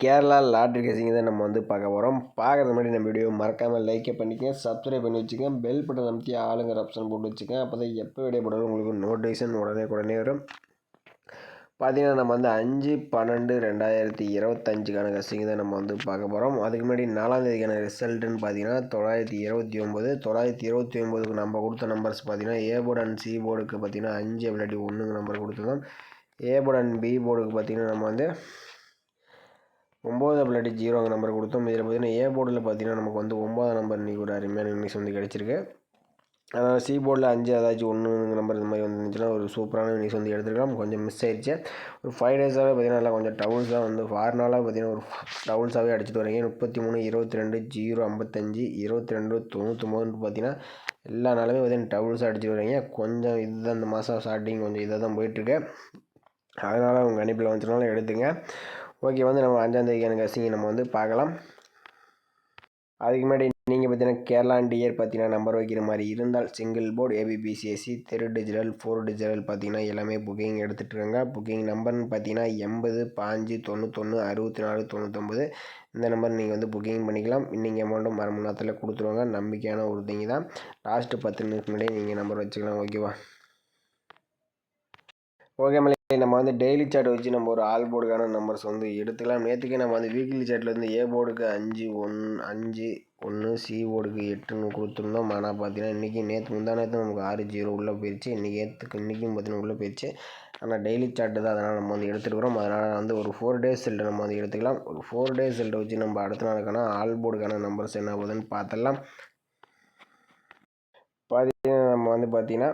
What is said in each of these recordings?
Kerala lottery கேசிங் தான் நம்ம வந்து பார்க்க போகிறோம் பார்க்குறது முன்னாடி நம்ம வீடியோ மறக்காமல் லைக்கை பண்ணிக்க சப்ஸ்கிரைப் பண்ணி வச்சுக்க பெல் பட்டன் அமைத்தி ஆளுங்கிற ஆப்ஷன் போட்டு வச்சுக்க அப்போ தான் எப்போ வீடியோ போட்டாலும் உங்களுக்கு நோட்டிஃபிகேஷன் உடனே உடனே வரும். பார்த்தீங்கன்னா நம்ம வந்து அஞ்சு பன்னெண்டு ரெண்டாயிரத்தி இருபத்தஞ்சுக்கான கசிங்க தான் நம்ம வந்து பார்க்க போகிறோம் அதுக்கு முன்னாடி நாலாம் தேதிக்கான ரிசல்ட்டுன்னு பார்த்தீங்கன்னா தொள்ளாயிரத்தி இருபத்தி ஒம்பது தொள்ளாயிரத்தி இருபத்தி ஒம்பதுக்கு நம்ம கொடுத்த நம்பர்ஸ் பார்த்தீங்கன்னா ஏ போர்டு அண்ட் சி போர்டுக்கு பார்த்தீங்கன்னா அஞ்சு இல்லாட்டி ஒன்றுங்க நம்பர் கொடுத்துருந்தோம். ஏ போர்டு அண்ட் பி போர்டுக்கு பார்த்தீங்கன்னா நம்ம வந்து ஒம்பது ஜீரோ ஜீரோங்க நம்பர் கொடுத்தோம். இதில் பார்த்தீங்கன்னா ஏ போர்டில் பார்த்தீங்கன்னா நமக்கு வந்து ஒம்பதாம் நம்பர் இன்றைக்கி ஒரு அருமையான இன்னிங்ஸ் வந்து கிடச்சிருக்கு. அதனால் சி போர்டில் அஞ்சு ஏதாச்சும் ஒன்று நம்பர் இந்த மாதிரி வந்துச்சுன்னா ஒரு சூப்பரான நியூஸ் வந்து எடுத்துருக்கலாம். கொஞ்சம் மிஸ் ஆயிடுச்சு. ஒரு ஃபைவ் டேஸாகவே பார்த்தீங்கன்னா நல்லா கொஞ்சம் டவுன்ஸ் தான் வந்து நாளாக பார்த்தீங்கன்னா ஒரு டவுன்ஸாகவே அடிச்சுட்டு வரீங்க முப்பத்தி மூணு இருபத்தி ரெண்டு ஜீரோ ஐம்பத்தஞ்சு இருபத்தி ரெண்டு தொண்ணூற்றொம்பதுன்னு பார்த்தீங்கன்னா எல்லா நாளுமே பார்த்தீங்கன்னா டவுன்ஸாக அடிச்சுட்டு வரீங்க கொஞ்சம் இதுதான் இந்த மாதம் ஸ்டார்டிங் கொஞ்சம் இதாக தான் போயிட்டுருக்கு. அதனால் உங்கள் கணிப்பில் வந்துச்சுனாலும் எடுத்துங்க. ஓகே வந்து நம்ம அஞ்சாந்தேதிக்கான கசிங்க நம்ம வந்து பார்க்கலாம். அதுக்கு முன்னாடி நீங்கள் பார்த்தீங்கன்னா கேரளா டியர் பார்த்தீங்கன்னா நம்பர் வைக்கிற மாதிரி இருந்தால் சிங்கிள் போர்டு ஏபிபிசிஎஸ்சி தெரு டிஜிட்டல் ஃபோர் டிஜிட்டல் பார்த்தீங்கன்னா எல்லாமே புக்கிங் எடுத்துகிட்ருக்காங்க புக்கிங் நம்பர்னு பார்த்தீங்கன்னா எண்பது பாஞ்சு தொண்ணூத்தொன்று அறுபத்தி நாலு தொண்ணூத்தொம்பது. இந்த நம்பர் நீங்கள் வந்து புக்கிங் பண்ணிக்கலாம். இன்றைக்கி அமௌண்ட்டும் அரை மணி நேரத்தில் கொடுத்துருவாங்க. நம்பிக்கையான ஒரு திங்க தான். லாஸ்ட்டு பத்து நிமிஷம் முன்னாடியே நீங்கள் நம்பர் வச்சுக்கலாம். ஓகேவா ஓகே மலை நம்ம வந்து டெய்லி சார்ட் வச்சு நம்ம ஒரு ஆல் போர்டுக்கான நம்பர்ஸ் வந்து எடுத்துக்கலாம். நேற்றுக்கே நம்ம வந்து வீக்லி சார்ட்டில் வந்து ஏ போர்டுக்கு அஞ்சு ஒன் அஞ்சு ஒன்று சி போர்டுக்கு எட்டுன்னு கொடுத்துருந்தோம். ஆனால் பார்த்தீங்கன்னா இன்றைக்கி நேற்று முந்தா நேற்று நமக்கு ஆறு ஜீரோ உள்ளே போயிடுச்சு இன்றைக்கி ஏற்றுக்கு இன்றைக்கும் பார்த்தீங்கன்னா உள்ளே போயிடுச்சு ஆனால் டெய்லி சார்ட்டு தான் அதனால் நம்ம வந்து எடுத்துருக்குறோம். அதனால் வந்து ஒரு ஃபோர் டேஸ் செல்ட்டை நம்ம வந்து எடுத்துக்கலாம். ஒரு ஃபோர் டேஸ் செல்ட்டை வச்சு நம்ம அடுத்த நாளுக்கான ஆல் போர்டுக்கான நம்பர்ஸ் என்ன ஆகுதுன்னு பார்த்துடலாம் பார்த்தீங்கன்னா நம்ம வந்து பார்த்திங்கன்னா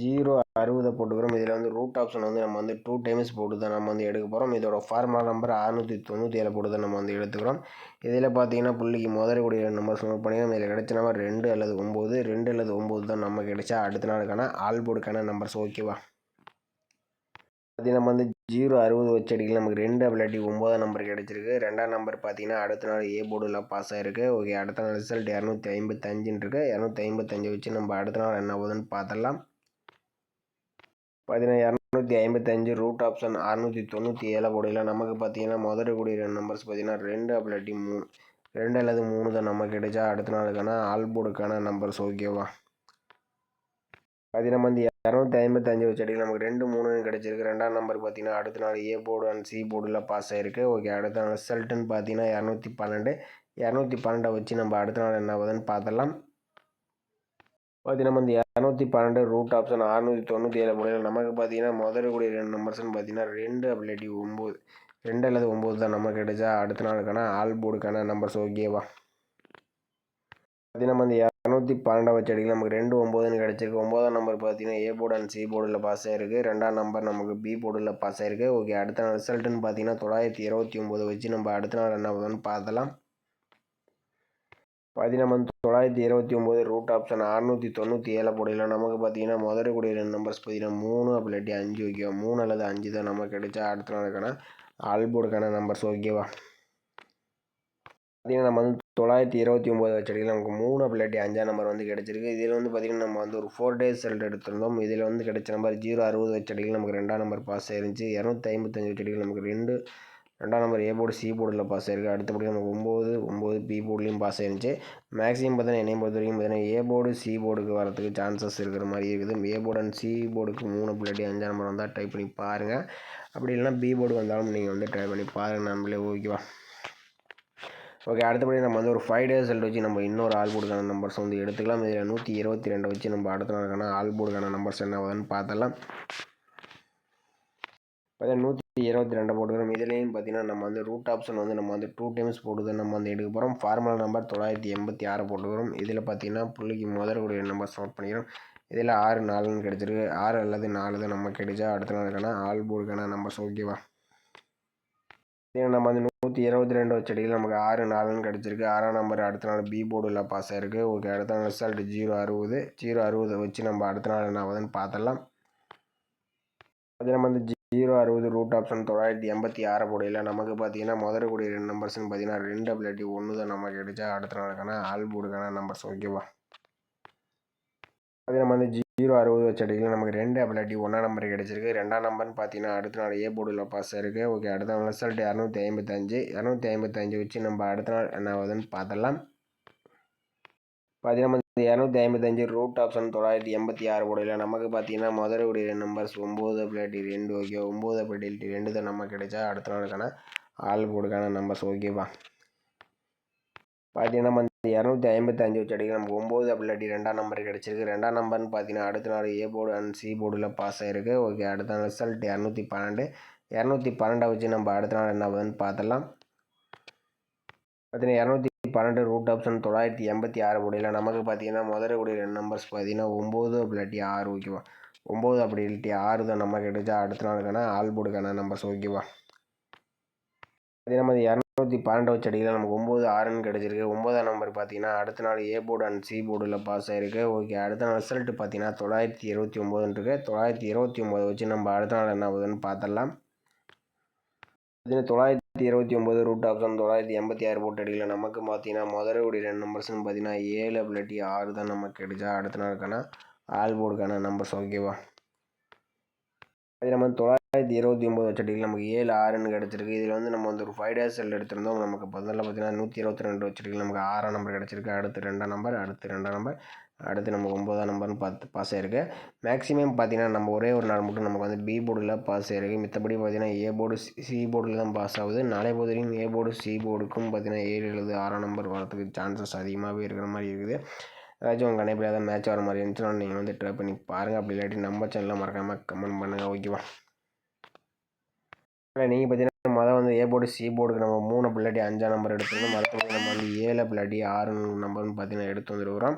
ஜீரோ அறுபதை போட்டுக்கிறோம். இதில் வந்து ரூட் ஆப்ஷன் வந்து நம்ம வந்து டூ டைம்ஸ் போட்டு தான் நம்ம வந்து எடுக்க போகிறோம் இதோட ஃபார்முலா நம்பர் அறுநூற்றி தொண்ணூற்றி ஏழு போட்டு தான் நம்ம வந்து எடுத்துக்கிறோம். இதில் பார்த்தீங்கன்னா புள்ளிக்கு முதல் கூடிய நம்பர் நோட் பண்ணிக்கலாம் இதில் கிடைச்ச நம்பர் ரெண்டு அல்லது ஒம்பது. ரெண்டு அல்லது ஒம்பது தான் நம்ம கிடைச்சா அடுத்த நாளுக்கான ஆல் போர்டுக்கான நம்பர்ஸ் ஓகேவா பார்த்திங்கன்னா நம்ம வந்து ஜீரோ அறுபது வச்சு அடிக்கல நமக்கு ரெண்டு அபிலாட்டி ஒம்பதாம் நம்பர் கிடச்சிருக்கு. ரெண்டாம் நம்பர் பார்த்தீங்கன்னா அடுத்த நாள் ஏ போர்டில் பாஸ் ஆகிருக்கு ஓகே அடுத்த நாள் ரிசல்ட் இரநூத்தி ஐம்பத்தஞ்சுன்னு இருக்குது இரநூத்தி ஐம்பத்தஞ்சு வச்சு நம்ம அடுத்த நாள் என்ன ஆகுதுன்னு பார்த்துடலாம். பார்த்தீங்கன்னா இரநூத்தி ஐம்பத்தஞ்சு ரூட் ஆப்ஷன் அறுநூற்றி தொண்ணூற்றி ஏழை போடையில் நமக்கு பார்த்தீங்கன்னா முதல் கூடிய ரெண்டு நம்பர்ஸ் பார்த்தீங்கன்னா ரெண்டு அப்படி மூணு ரெண்டு அல்லது மூணு தான் நமக்கு கிடைச்சா அடுத்த நாளுக்கான ஆல்போர்டுக்கான நம்பர்ஸ் ஓகேவா பார்த்தீங்கன்னா வந்து இரநூத்தி ஐம்பத்தஞ்சு வச்சு அடிக்கல நமக்கு ரெண்டு மூணு கிடச்சிருக்கு. ரெண்டாம் நம்பர் பார்த்தீங்கன்னா அடுத்த நாள் ஏ போர்டு அண்ட் சி போர்டில் பாஸ் ஆகிருக்கு ஓகே அடுத்த நாள் ரிசல்ட்டுன்னு பார்த்தீங்கன்னா இரநூத்தி பன்னெண்டு. இரநூத்தி பன்னெண்டை வச்சு நம்ம அடுத்த நாள் என்ன ஆகுதுன்னு பார்த்துடலாம் பார்த்தீங்கன்னா வந்து இரநூத்தி பன்னெண்டு ரூட் ஆப்ஷன் அறுநூற்றி தொண்ணூற்றி ஏழு முறையில் நமக்கு பார்த்தீங்கன்னா முதல்ல கூடிய ரெண்டு நம்பர்ஸ்னு பார்த்தீங்கன்னா ரெண்டு அப்படி ஒம்பது. ரெண்டு அல்லது ஒம்பது தான் நமக்கு கிடைச்சா அடுத்த நாளுக்கான ஆல் போர்டுக்கான நம்பர்ஸ் ஓகேவா பார்த்தீங்கன்னா வந்து இரநூத்தி பன்னெண்டாவது வச்சு நமக்கு ரெண்டு ஒம்பதுன்னு கிடச்சிருக்கு. ஒம்பதாம் நம்பர் பார்த்தீங்கன்னா ஏ போர்டு அண்ட் சி போர்டில் பாஸ் ஆயிருக்கு. ரெண்டாம் நம்பர் நமக்கு பி போர்டில் பாஸ் ஆயிருக்கு. ஓகே அடுத்த நாள் ரிசல்ட்டுன்னு பார்த்தீங்கன்னா தொள்ளாயிரத்தி இருபத்தி ஒம்பது வச்சு நம்ம அடுத்த நாள் என்ன ஆகுதுன்னு பார்த்தலாம் பார்த்தீங்கன்னா வந்து தொள்ளாயிரத்தி இருபத்தி ஒம்பது ரூட் ஆப்ஷன் அறுநூற்றி தொண்ணூற்றி ஏழை போடையில் நமக்கு பார்த்தீங்கன்னா முதல் கூடிய ரெண்டு நம்பர்ஸ் பார்த்தீங்கன்னா மூணு அப்படி அஞ்சு ஓகேவா மூணு அல்லது அஞ்சு தான் நமக்கு கிடைச்சா அடுத்த நாளுக்கான ஆல்போர்டுக்கான நம்பர்ஸ் ஓகேவா பார்த்தீங்கன்னா நம்ம வந்து தொள்ளாயிரத்தி இருபத்தி ஒம்பது வச்சடியில் நமக்கு மூணு பிள்ளாட்டி அஞ்சாம் நம்பர் வந்து கிடச்சிருக்கு. இதில் வந்து பார்த்திங்கன்னா நம்ம வந்து ஒரு ஃபோர் டேஸ் ரிசல்ட் எடுத்திருந்தோம். இதில் வந்து கிடைச்ச நம்பர் ஜீரோ அறுபது வச்சடிகள் நமக்கு ரெண்டாம் நம்பர் பாஸ் ஆயிருந்துச்சு. இரநூத்தி ஐம்பத்தஞ்சு வச்சடிகள் நமக்கு ரெண்டு ரெண்டாம் நம்பர் ஏ போர்டு சி போர்டில் பாஸ் ஆயிருக்கு. அடுத்தபடி நமக்கு ஒம்பது ஒம்பது பி போர்ட்லேயும் பாஸ் ஆயிருந்துச்சு. மேக்ஸிமம் பார்த்தீங்கன்னா என்னையும் பொறுத்த வரைக்கும் பார்த்தீங்கன்னா ஏ போர்டு சி போர்டுக்கு வரதுக்கு சான்சஸ் இருக்கிற மாதிரி இருக்குது. ஏ போர்டு அண்ட் சி போர்டுக்கு மூணு பிள்ளாட்டி அஞ்சாம் நம்பர் வந்தால் ட்ரை பண்ணி பாருங்கள் அப்படி இல்லைனா பி போர்டு வந்தாலும் நீங்கள் வந்து ட்ரை பண்ணி பாருங்கள் நம்மளே ஓகேவா ஓகே அடுத்தபடி நம்ம வந்து ஒரு ஃபைவ் டேஸ் ரிசல்ட் வச்சு நம்ம இன்னொரு ஆல் போர்டுக்கான நம்பர்ஸ் வந்து எடுத்துக்கலாம். இதில் நூற்றி இருபத்தி ரெண்டை வச்சு நம்ம அடுத்த நாளுக்கான ஆல் போர்டுக்கான நம்பர்ஸ் என்ன ஆகுதுன்னு பார்த்தலாம் பார்த்தீங்கன்னா நூற்றி இருபத்தி ரெண்டு போட்டுக்கிறோம். இதுலேயும் பார்த்தீங்கன்னா நம்ம வந்து ரூட் ஆப்ஷன் வந்து நம்ம வந்து டூ டைம்ஸ் போட்டு நம்ம வந்து எடுக்க போகிறோம் ஃபார்முலா நம்பர் தொள்ளாயிரத்தி எண்பத்தி ஆறு போட்டுக்கிறோம். இதில் பார்த்தீங்கன்னா புள்ளிக்கு முதற்கூடிய நம்பர் நோட் பண்ணிக்கிறோம். இதில் ஆறு நாலுன்னு கிடச்சிருக்கு. ஆறு அல்லது நாலு தான் நம்ம கிடைச்சா அடுத்த நாளுக்கான ஆல் போர்டுக்கான நம்பர்ஸ் ஓகேவா? நம்ம வந்து நூற்றி இருபத்தி ரெண்டு செடியில் நமக்கு ஆறு நாலுன்னு கிடச்சிருக்கு. ஆறாம் நம்பர் அடுத்த நாள் பி போர்டில் பாஸ் ஆயிருக்கு. ஓகே அடுத்த நாள் ரிசல்ட் ஜீரோ அறுபது. ஜீரோ அறுபதை வச்சு நம்ம அடுத்த நாள் என்ன ஆகுதுன்னு பார்த்தலாம் அது நம்ம வந்து ஜீரோ அறுபது ரூட் ஆப்ஷன் தொள்ளாயிரத்தி எண்பத்தி ஆறு போடையில் நமக்கு பார்த்தீங்கன்னா முதல்ல கூடிய ரெண்டு நம்பர்ஸ்னு பார்த்தீங்கன்னா ரெண்டு அபிலிட்டி ஒன்று தான் நமக்கு கிடைச்சா அடுத்த நாளுக்கான ஆல் போர்டுக்கான நம்பர்ஸ் ஓகேவா அது நம்ம வந்து ஜீரோ அறுபது வச்ச அடிக்கல நமக்கு ரெண்டு அபிலாட்டி ஒன்றா நம்பர் கிடச்சிருக்கு. ரெண்டாம் நம்பர்னு பார்த்தீங்கன்னா அடுத்த நாள் ஏ போர்டில் பாஸ் இருக்குது ஓகே அடுத்த நாள் ரிசல்ட் இரநூத்தி ஐம்பத்தஞ்சு. இரநூத்தி ஐம்பத்தஞ்சு வச்சு நம்ம அடுத்த நாள் என்ன ஆகுதுன்னு பார்த்தலாம் பார்த்தீங்கன்னா இரநூத்தி ஐம்பத்தஞ்சு ரூட் ஆப்ஷன் தொள்ளாயிரத்தி எண்பத்தி ஆறு போடையில் நமக்கு பார்த்தீங்கன்னா மதுரையுடைய நம்பர்ஸ் ஒம்பது பிளேட்டி ரெண்டு ஓகே ஒம்பது பிளேட்டி ரெண்டு தான் நம்ம கிடைச்சா அடுத்த நாளுக்கான ஆள் போர்டுக்கான நம்பர்ஸ் ஓகேவா பார்த்தீங்கன்னா வந்து இரநூத்தி ஐம்பத்தஞ்சு வச்சு அடிக்க நமக்கு ஒம்பது அப்பிலாட்டி ரெண்டாம் நம்பர் கிடச்சிருக்கு. ரெண்டாம் நம்பர்னு பார்த்தீங்கன்னா அடுத்த நாள் ஏ போர்டு அண்ட் சி போர்டில் பாஸ் ஆகிருக்கு ஓகே அடுத்த நாள் ரிசல்ட் இரநூத்தி பன்னெண்டு. இரநூத்தி பன்னெண்டை வச்சு நம்ம அடுத்த நாள் என்ன ஆகுதுன்னு பார்த்துடலாம். பார்த்தீங்கன்னா இரநூத்தி பன்னெண்டு ரூட் ஆப்ஷன் தொள்ளாயிரத்தி எண்பத்தி ஆறு போடியில் நமக்கு பார்த்தீங்கன்னா முதல்ல கூடிய ரெண்டு நம்பர்ஸ் பார்த்தீங்கன்னா ஒம்பது அப்பிலாட்டி ஆறு ஓகேவா ஒம்பது அப்படி இல்லாட்டி ஆறு தான் நம்ம கிடைச்சா அடுத்த நாளுக்கான ஆல் போர்டுக்கான நம்பர்ஸ் ஓகேவா அதே நம்ம இரநூத்தி பன்னெண்டு வச்சு அடியில் நமக்கு ஒம்பது ஆறுன்னு கிடச்சிருக்கு. ஒம்பதாம் நம்பர் பார்த்தீங்கன்னா அடுத்த நாள் ஏ போர்டு அண்ட் சி போர்டில் பாஸ் ஆகிருக்கு ஓகே அடுத்த நாள் ரிசல்ட் பார்த்தீங்கன்னா தொள்ளாயிரத்தி இருபத்தி ஒம்போதுன்னு இருக்குது தொள்ளாயிரத்தி இருபத்தி ஒம்பது வச்சு நம்ம அடுத்த நாள் என்ன ஆகுதுன்னு பார்த்துடலாம் பார்த்தீங்கன்னா தொள்ளாயிரத்தி இருபத்தி ஒம்பது ரூட் ஆப்ஷன் தொள்ளாயிரத்தி எண்பத்தி ஆறு போட்டு அடிக்கல நமக்கு பார்த்தீங்கன்னா முதலுடைய ரெண்டு நம்பர்ஸ்னு பார்த்தீங்கன்னா ஏழு அபிலிட்டி ஆறு தான் நமக்கு கிடைச்சா அடுத்த நாளுக்கான ஆல் போர்டுக்கான நம்பர்ஸ் ஓகேவா அது நம்ம தொள்ளாயிரத்தி இருபத்தி ஒம்பது வச்சடியில் நமக்கு ஏழு ஆறுன்னு கிடச்சிருக்கு. இதில் வந்து நம்ம வந்து ஒரு ஃபைவ் டேஸ் செல் எடுத்திருந்தோம். நமக்கு முதல்ல பார்த்தீங்கன்னா நூற்றி இருபத்தி ரெண்டு வச்சடியில் நமக்கு ஆறாம் நம்பர் கிடச்சிருக்கு. அடுத்து ரெண்டாம் நம்பர் அடுத்து ரெண்டாம் நம்பர் அடுத்து நமக்கு ஒம்பதாம் நம்பர்னு பார்த்து பாஸ் ஆயிருக்கு. மேக்ஸிமம் பார்த்தீங்கன்னா நம்ம ஒரே ஒரு நாள் மட்டும் நமக்கு வந்து பி போர்டில் பாஸ் ஆயிருக்கு. மித்தபடி பார்த்தீங்கன்னா ஏ போர்டு சி போர்டில் தான் பாஸ் ஆகுது. நாளை போதிலையும் ஏ போர்டு சி போர்டுக்கும் பார்த்தீங்கன்னா ஏழு எழுது ஆறாம் நம்பர் வரதுக்கு சான்சஸ் அதிகமாகவே இருக்கிற மாதிரி இருக்குது. ஏதாச்சும் உங்கள் கண்டிப்பாக ஏதாவது மேட்ச் வர மாதிரி இருந்துச்சுன்னா நீங்கள் வந்து ட்ரை பண்ணி பாருங்கள் அப்படி இல்லாட்டி நம்ம சேனலில் மறக்காமல் கமெண்ட் பண்ணுங்கள் ஓகேவா நீங்கள் பார்த்தீங்கன்னா மொதல் வந்து ஏ போர்டு சி போர்டுக்கு நம்ம மூணு பிள்ளாட்டி அஞ்சாம் நம்பர் எடுத்துருந்தோம் மறுபடியும் நம்ம வந்து ஏழு பிள்ளாட்டி ஆறு நம்பர்னு பார்த்தீங்கன்னா எடுத்து வந்துருக்குறோம்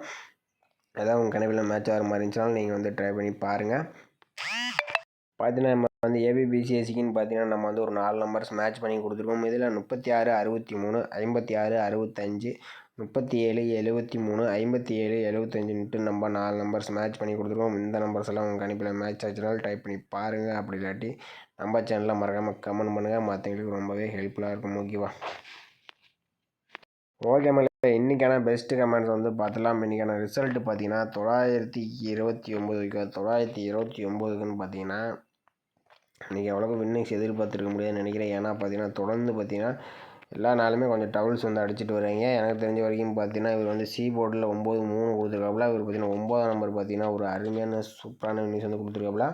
ஏதாவது உங்கள் கனவில் மேட்ச் ஆகிற மாதிரி இருந்துச்சுனாலும் நீங்கள் வந்து ட்ரை பண்ணி பாருங்கள் பார்த்தீங்கன்னா நம்ம வந்து ஏபிபிசிஎஸ்சிக்குன்னு பார்த்தீங்கன்னா நம்ம வந்து ஒரு நாலு நம்பர்ஸ் மேட்ச் பண்ணி கொடுத்துருக்கோம். இதில் முப்பத்தி ஆறு அறுபத்தி மூணு ஐம்பத்தி ஆறு அறுபத்தஞ்சு முப்பத்தி ஏழு எழுபத்தி மூணு ஐம்பத்தி ஏழு எழுபத்தஞ்சுன்ட்டு நம்ம நாலு நம்பர்ஸ் மேட்ச் பண்ணி கொடுத்துருவோம் இந்த நம்பர்ஸ் எல்லாம் உங்கள் கணிப்பில் மேட்ச் ஆச்சுனாலும் டைப் பண்ணி பாருங்கள் அப்படி இல்லாட்டி நம்ம சேனலில் மறக்காமல் கமெண்ட் பண்ணுங்கள் மற்றவங்களுக்கு ரொம்பவே ஹெல்ப்ஃபுல்லாக இருக்கும். ஓகேவா ஓகே மேலே இன்றைக்கான பெஸ்ட்டு கமெண்ட்ஸ் வந்து பார்த்துலாம் இன்றைக்கான ரிசல்ட்டு பார்த்தீங்கன்னா தொள்ளாயிரத்தி இருபத்தி ஒம்போதுக்கு தொள்ளாயிரத்தி இருபத்தி ஒம்போதுக்குன்னு பார்த்தீங்கன்னா இன்றைக்கி அவ்வளோக்கு வின்னிங்ஸ் எதிர்பார்த்துருக்க முடியாதுன்னு நினைக்கிறேன். ஏன்னா பார்த்தீங்கன்னா தொடர்ந்து பார்த்தீங்கன்னா எல்லா நாளுமே கொஞ்சம் டவுல்ஸ் வந்து அடிச்சுட்டு வர்றீங்க. எனக்கு தெரிஞ்ச வரைக்கும் பார்த்தீங்கன்னா இவர் வந்து சி போர்டில் ஒம்பது மூணு கொடுத்துருக்காப்புல. இவர் பார்த்தீங்கன்னா ஒம்பதாம் நம்பர் பார்த்தீங்கன்னா ஒரு அருமையான சூப்பரான நியூஸ் வந்து கொடுத்துருக்காப்புல.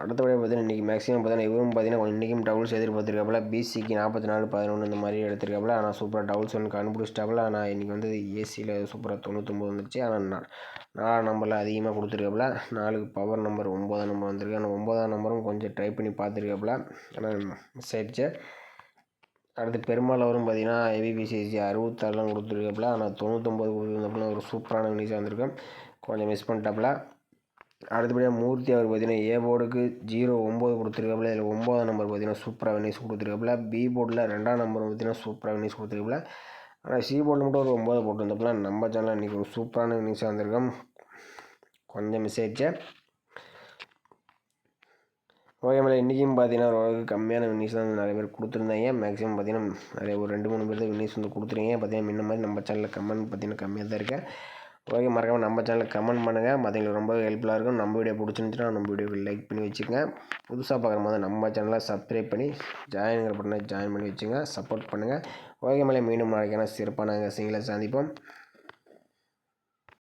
அடுத்தபடியாக பார்த்தீங்கன்னா இன்றைக்கி மேக்ஸிமம் பார்த்தீங்கன்னா இவரும் பார்த்தீங்கன்னா இன்றைக்கும் டவுல்ஸ் எதிர்பார்த்துருக்காப்புல. பிசிக்கு நாற்பத்தி நாலு பதினொன்று இந்த மாதிரி எடுத்திருக்காப்புல. ஆனால் சூப்பராக டவுல்ஸ் ஒன்று கண்டுபிடிச்சிட்டாப்புல. ஆனால் இன்றைக்கி வந்து ஏசியில் சூப்பராக தொண்ணூற்றொம்பது வந்துருச்சு. ஆனால் நாலாம் நம்பரில் அதிகமாக கொடுத்துருக்காப்புல. நாலுக்கு பவர் நம்பர் ஒம்பதாம் நம்பர் வந்திருக்கு. ஆனால் ஒம்பதாம் நம்பரும் கொஞ்சம் ட்ரை பண்ணி பார்த்துருக்காப்புல. ஆனால் மிஸ் ஆயிடுச்சு. அடுத்து பெருமாள் அவரும் பார்த்தீங்கன்னா ஏபிபிசிசி அறுபத்தாறுலாம் கொடுத்துருக்காப்புல. ஆனால் தொண்ணூற்றொம்பது கொடுத்துருந்தப்பல ஒரு சூப்பரான நியூஸாக வந்திருக்கேன் கொஞ்சம் மிஸ் பண்ணிட்டாப்புல. அடுத்தபடியாக மூர்த்தி அவர் பார்த்தீங்கன்னா ஏ போர்டுக்கு ஜீரோ ஒம்பது கொடுத்துருக்காப்புல இதில் ஒம்பதாம் நம்பர் பார்த்தீங்கன்னா சூப்பராக வினிஸ் கொடுத்துருக்காப்புல. பி போர்டில் ரெண்டாம் நம்பர் பார்த்தீங்கன்னா சூப்பராக வினிஸ் கொடுத்துருக்காப்புல. ஆனால் சி போர்டில் மட்டும் ஒரு ஒம்பது போட்டுருந்தப்பல. நம்ம சேனலில் இன்றைக்கி ஒரு சூப்பரான வினிஸாக வந்திருக்கோம். கொஞ்சம் மிஸ் ஆயிடுச்சு. ஓகே மேலே இன்றைக்கும் பார்த்தீங்கன்னா ஓரளவுக்கு கம்மியான வின்னிஸ் தான் நிறைய பேர் கொடுத்துருந்தாங்க. மேக்ஸிமம் பார்த்தீங்கன்னா நிறைய ஒரு ரெண்டு மூணு பேர் தான் வின்னிஸ் வந்து கொடுத்துருங்க பார்த்தீங்கன்னா முன்ன மாதிரி நம்ம சேனலில் கமெண்ட் பார்த்தீங்கன்னா கம்மியாக தான் இருக்கேன் ஓகே மறக்காமல் நம்ம சேனலில் கமெண்ட் பண்ணுங்கள் மற்றவங்களுக்கு ரொம்ப ஹெல்ப்ஃபுல்லாக இருக்கும். நம்ம வீடியோ பிடிச்சிருந்துச்சுன்னா நம்ம வீடியோ லைக் பண்ணி வச்சுக்கோங்க. புதுசாக பார்க்குற போது நம்ம சேனலை சப்ஸ்கிரைப் பண்ணி ஜாயின்ங்கிற பட்டனை ஜாயின் பண்ணி வச்சுங்க சப்போர்ட் பண்ணுங்கள் ஓகே மேலே மீண்டும் நாளைக்கான சிறப்பான சிங்களை சந்திப்போம்.